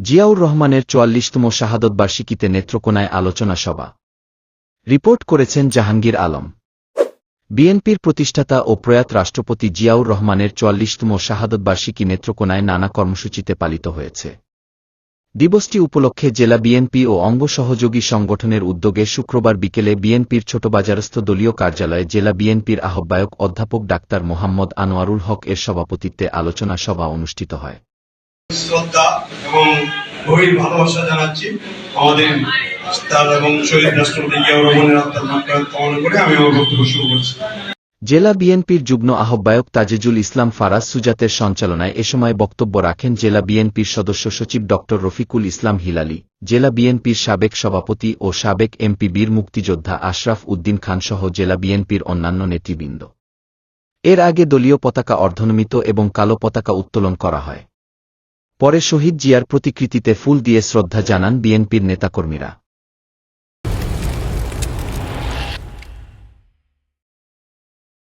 জিয়াউর রহমানের চুয়াল্লিশতম শাহাদত বার্ষিকীতে নেত্রকোনায় আলোচনা সভা। রিপোর্ট করেছেন জাহাঙ্গীর আলম। বিএনপির প্রতিষ্ঠাতা ও প্রয়াত রাষ্ট্রপতি জিয়াউর রহমানের চুয়াল্লিশতম শাহাদত বার্ষিকী নেত্রকোনায় নানা কর্মসূচিতে পালিত হয়েছে। দিবসটি উপলক্ষে জেলা বিএনপি ও অঙ্গ সহযোগী সংগঠনের উদ্যোগে শুক্রবার বিকেলে বিএনপির ছোটবাজারস্থ দলীয় কার্যালয়ে জেলা বিএনপির আহ্বায়ক অধ্যাপক ডাক্তার মোহাম্মদ আনোয়ারুল হক এর সভাপতিত্বে আলোচনা সভা অনুষ্ঠিত হয়। শ্রদ্ধা এবং গভীর ভালোবাসা জানাচ্ছি। আমাদের তার এবং শহীদ রাষ্ট্রপতি রহমানের আত্মার করে আমি আমার বক্তব্য শুরু করছি। জেলা বিএনপির যুগ্ম আহ্বায়ক তাজেজুল ইসলাম ফারাজ সুজাতের সঞ্চালনায় এ সময় বক্তব্য রাখেন জেলা বিএনপির সদস্য সচিব ড. রফিকুল ইসলাম হিলালি, জেলা বিএনপির সাবেক সভাপতি ও সাবেক এমপি বীর মুক্তিযোদ্ধা আশরাফ উদ্দিন খানসহ জেলা বিএনপির অন্যান্য নেতৃবৃন্দ। এর আগে দলীয় পতাকা অর্ধনমিত এবং কালো পতাকা উত্তোলন করা হয়। পরে শহীদ জিয়ার প্রতিকৃতিতে ফুল দিয়ে শ্রদ্ধা জানান বিএনপির নেতাকর্মীরা।